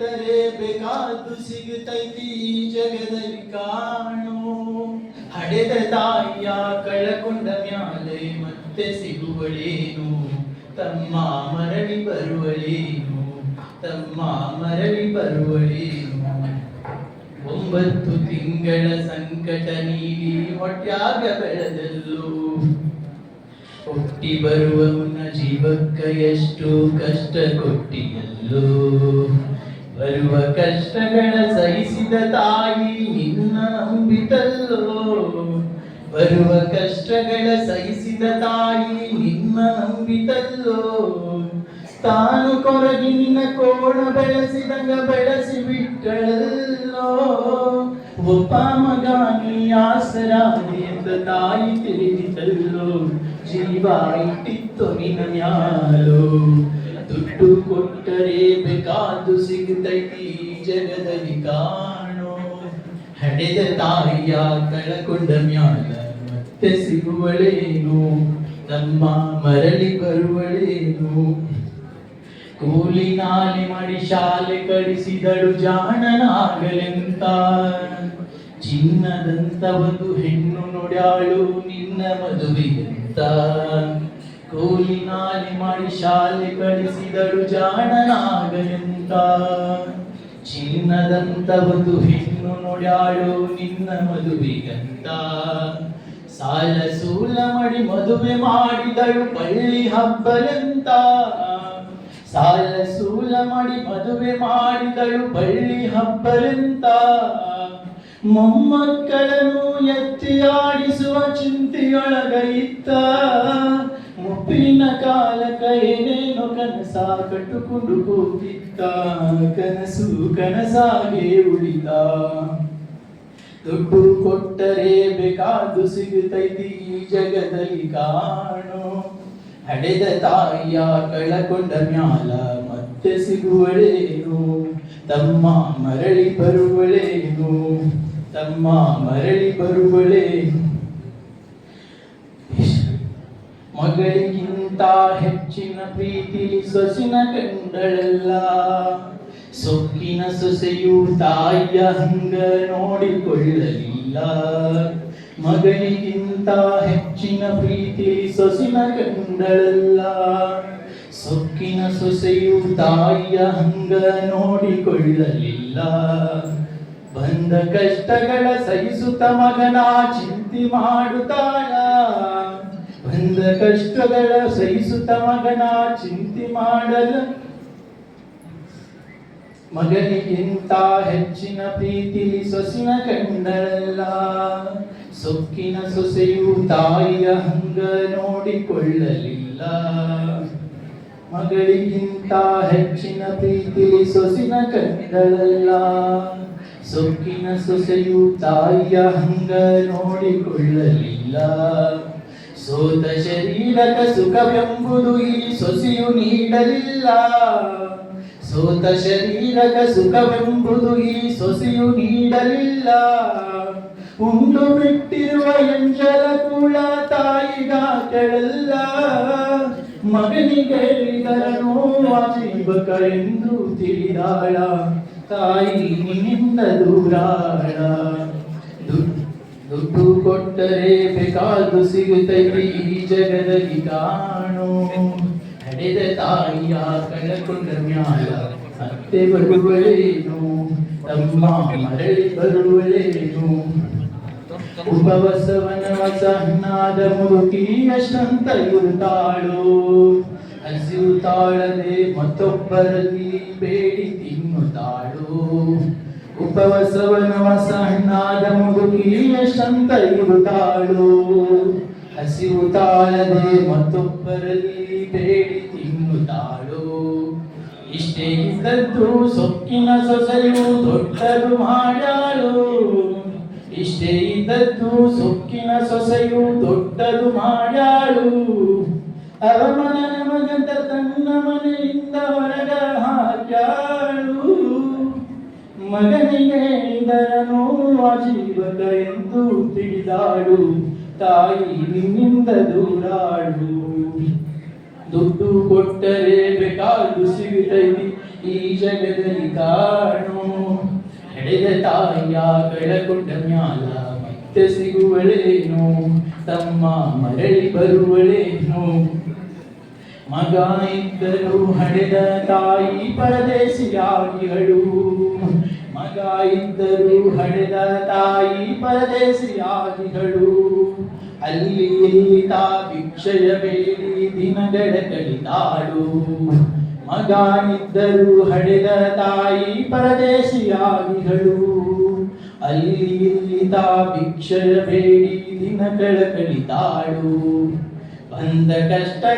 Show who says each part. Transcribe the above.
Speaker 1: ಕೊಟ್ಟರೆ ಬೇಕಾದ್ದು ಸಿಗುತ್ತೈತಿ ಈ ಜಗದಲ್ಲಿ ಕಾಣು. ಹಡೆದ ತಾಯಿಯ ಕಳಕೊಂಡ ಮ್ಯಾಲೆ ಮತ್ತೆ ಸಿಗುವಳೇನು? ತಮ್ಮ ಮರಳಿ ಬರುವಳೇನು? ತಮ್ಮ ಮರಳಿ ಬರುವಳೇನು? ಒಂಬತ್ತು ತಿಂಗಳ ಸಂಕಟ ನೀಡಿ ಹೊಟ್ಯಾಗ ಬೆಳೆದಲ್ಲೂ ಹುಟ್ಟಿ ಬರುವ ಮುನ್ನ ಜೀವಕ್ಕ ಎಷ್ಟು ಕಷ್ಟ ಕೊಟ್ಟಿಯಲ್ಲೋ. ಬರುವ ಕಷ್ಟಗಳ ಸಹಿಸಿದ ತಾಯಿ ನಿನ್ನ ನಂಬಿತಲ್ಲೋ? ಬರುವ ಕಷ್ಟಗಳ ಸಹಿಸಿದ ತಾಯಿ ನಿನ್ನ ನಂಬಿತಲ್ಲೋ? ತಾನು ಕೊರಗಿ ನಿನ್ನ ಕೋಣ ಬೆಳೆಸಿದಂಗ ಬೆಳೆಸಿ ಬಿಟ್ಟಳಲ್ಲೋ? ಒಬ್ಬ ಮಗ ನೀ ಆಸರಾದಿ ಎಂದ ತಾಯಿ ತಿಳಿದಿತಲ್ಲೋ ಜೀವ ಇಟ್ಟಿತ್ತು ನಿನ್ನ ನ್ಯಾಲೋ ದುಡ್ಡು ಕೊಟ್ಟರೆ ಬೇಕಾದು ಸಿಗುತ್ತೈತಿ ಜಗದಲ್ಲಿ ಕಾಣೋ. ಹಡೆದ ತಾಯಿಯ ಕಳಕೊಂಡ ಮ್ಯಾಲ ಮತ್ತೆ ಸಿಗುವಳೇನು? ನಮ್ಮ ಮರಳಿ ಬರುವಳೇನು? ಕೂಲಿ ನಾಲಿ ಮಾಡಿ ಶಾಲೆ ಕಳಿಸಿದಳು ಜಾಣನಾಗಲೆಂತ. ಚಿನ್ನದಂತ ಒಂದು ಹೆಣ್ಣು ನೋಡ್ಯಾಳು ನಿನ್ನ ಮದುವೆಯಂತ. ಕೂಲಿ ನಾಲಿ ಮಾಡಿ ಶಾಲೆ ಕಳಿಸಿದಳು ಜಾಣನಾಗಲೆಂತ ಚಿನ್ನದಂತ ಒಂದು ಹೆಣ್ಣು ನೋಡ್ಯಾಳು ನಿನ್ನ ಮದುವೆಗಂತ. ಸಾಲ ಸೂಲ ಮಾಡಿ ಮದುವೆ ಮಾಡಿದಳು ಬಳ್ಳಿ ಹಬ್ಬಲೆಂತ ಸಾಲ ಸೂಲ ಮಾಡಿ ಮದುವೆ ಮಾಡಿದಳು ಬಳ್ಳಿ ಹಬ್ಬಲೆಂತ ಮೊಮ್ಮಕ್ಕಳನ್ನು ಎತ್ತಿ ಆಡಿಸುವ ಚಿಂತೆಯೊಳಗೈತ. ಮುಪ್ಪಿನ ಕಾಲಕ ಏನೇನೋ ಕನಸ ಕಟ್ಟುಕೊಂಡು ಕೂತಿದ್ದ ಕನಸು ಕನಸಾಗೆ ಉಳಿದ. ದುಡ್ಡು ಕೊಟ್ಟರೆ ಬೇಕಾದು ಸಿಗುತ್ತೈತಿ ಈ ಜಗದಲ್ಲಿ ಕಾಣು. ಹಡೆದ ತಾಯಿಯ ಕಳಕೊಂಡ ಮ್ಯಾಲ ಮತ್ತೆ ಸಿಗುವಳೇನು? ತಮ್ಮ ಮರಳಿ ಬರುವಳೇನು? ತಮ್ಮ ಮರಳಿ ಬರುವಳೇನು? ಮಗಳಿಗಿಂತ ಹೆಚ್ಚಿನ ಪ್ರೀತಿ ಸೊಸಿನ ಕಂಡಳಲ್ಲ ಸೊಕ್ಕಿನ ಸೊಸೆಯು ತಾಯಿಯ ಹಂಗ ನೋಡಿಕೊಳ್ಳಲಿಲ್ಲ. ಮಗಳಿಗಿಂತ ಹೆಚ್ಚಿನ ಪ್ರೀತಿ ಸೊಸಿನ ಕಂಡಳಲ್ಲ ಸೊಕ್ಕಿನ ಸೊಸೆಯು ತಾಯಿಯ ಹಂಗ ನೋಡಿಕೊಳ್ಳಲಿಲ್ಲ. ಬಂದ ಕಷ್ಟಗಳ ಸಹಿಸುತ್ತ ಮಗನ ಚಿಂತೆ ಮಾಡುತ್ತಾಳ. ಬಂದ ಕಷ್ಟಗಳ ಸಹಿಸುತ್ತ ಮಗನ ಚಿಂತೆ ಮಾಡಲ ಮಗನಿಗಿಂತ ಹೆಚ್ಚಿನ ಪ್ರೀತಿ ಸೊಸಿನ ಕಂಡಳಲ್ಲ. ಸೊಕ್ಕಿನ ಸೊಸೆಯು ತಾಯಿಯ ಹಂಗ ನೋಡಿಕೊಳ್ಳಲಿಲ್ಲ. ಮಗಳಿಗಿಂತ ಹೆಚ್ಚಿನ ಪ್ರೀತಿ ಸೊಸಿನ ಕಂಡಳಲ್ಲ. ಸೊಕ್ಕಿನ ಸೊಸೆಯು ತಾಯಿಯ ಹಂಗ ನೋಡಿಕೊಳ್ಳಲಿಲ್ಲ. ಸೋತ ಶರೀರಕ ಸುಖವೆಂಬುದು ಈ ಸೊಸೆಯು ನೀಡಲಿಲ್ಲ. ಸೋತ ಶರೀರಕ ಸುಖವೆಂಬುದು ಈ ಸೊಸೆಯು ನೀಡಲಿಲ್ಲ. ಉಂಡು ಬಿಟ್ಟಿರುವ ಎಂಜಲ ಕುಳ ತಾಯಿಗ ಕೆಳಲ್ಲ. ಮಗನಿಗೆ ಇದರ ನೋವ ಎಂದು ತಿಳಿದಾಳ. ತಾಯಿ ನಿನ್ನಿಂದ ದೂರಾಳ. ದುಡ್ಡು ದುಡ್ಡು ಕೊಟ್ಟರೆ ಬೇಕಾದ್ದು ಸಿಗುತ್ತೈತಿ ಈ ಜಗದಲ್ಲಿ ಕಾಣು ನಡೆದ ತಾಯಿಯ ಕಣಕೊಂಡ ಮ್ಯಾಲ ಅತ್ತೆ ಬರುವಳೇನು? ತಮ್ಮ ಮರಳಿ ಬರುವಳೇನು? ಉಪವಸವನ ಸಣ್ಣಾದ ಮುದುಕಿ ಎಷ್ಟಂತ ಇರುತ್ತಾಳು. ಹಸಿವು ತಾಳದೆ ಮತ್ತೊಬ್ಬರಲ್ಲಿ ಬೇಡಿ ತಿನ್ನುತ್ತಾಳು. ಉಪವಸವನ ಸಣ್ಣಾದ ಮುದುಕಿಯ ಶಂತ ಇರುತ್ತಾಳು ಹಸಿವು ತಾಳದೆ ಮತ್ತೊಬ್ಬರಲ್ಲಿ ಬೇಡಿ ತಿನ್ನುತ್ತಾಳು ಇಷ್ಟೇ ಇದ್ದದ್ದು ಸೊಕ್ಕಿನ ಸೊಸೆಯು ದೊಡ್ಡದು ಮಾಡ್ಯಾಳು. ಇಷ್ಟೇ ಇದ್ದದ್ದು ಸೊಕ್ಕಿನ ಸೊಸೆಯು ದೊಡ್ಡದು ಮಾಡ್ಯಾಳು. ಅವಮನ ನಮಗಂತ ತನ್ನ ಮನೆಯಿಂದ ಹೊರಗ ಹಾಕ್ಯಾಳು. ಮಗನಿಗೆ ಇದರ ನೋವ ಜೀವಕ ಎಂದು ತಿಳಿದಾಳು ತಾಯಿ ನಿನ್ನಿಂದ ದೂರಾಳು ದುಡ್ಡು ಕೊಟ್ಟರೆ ಬೇಕಾದು ಸಿಗುತ್ತೈತಿ, ಈ ಜಗದಲ್ಲಿ ಕಾಣು. ಹಡೆದ ತಾಯಿಯ ಕಳಕೊಂಡ ಮ್ಯಾಲ ಮತ್ತೆ ಸಿಗುವಳೇನು? ತಮ್ಮ ಮರಳಿ ಬರುವಳೇನು? ಮಗ ಇದ್ದರು ಹಡೆದ ತಾಯಿ ಪರದೇಶಿಯಾಗಿಗಳು ಮಗ ಇದ್ದರು ಹಡೆದ ತಾಯಿ ಪರದೇಶಿಯಾಗಿಗಳು ಅಲ್ಲಿ ತಾ ಭಿಕ್ಷಯ ಬೇಡಿ ದಿನಗಳ ಕಳಿತಾಳು ಇದ್ದರು ಹಡೆದ ತಾಯಿ ಪರದೇಶಿಯಾಗಿಗಳು ಅಲ್ಲಿ ತಾ ಭಿಕ್ಷಯ ಬೇಡಿ ದಿನಗಳ ಕಳಿತಾಳು ಬಂದ ಕಷ್ಟ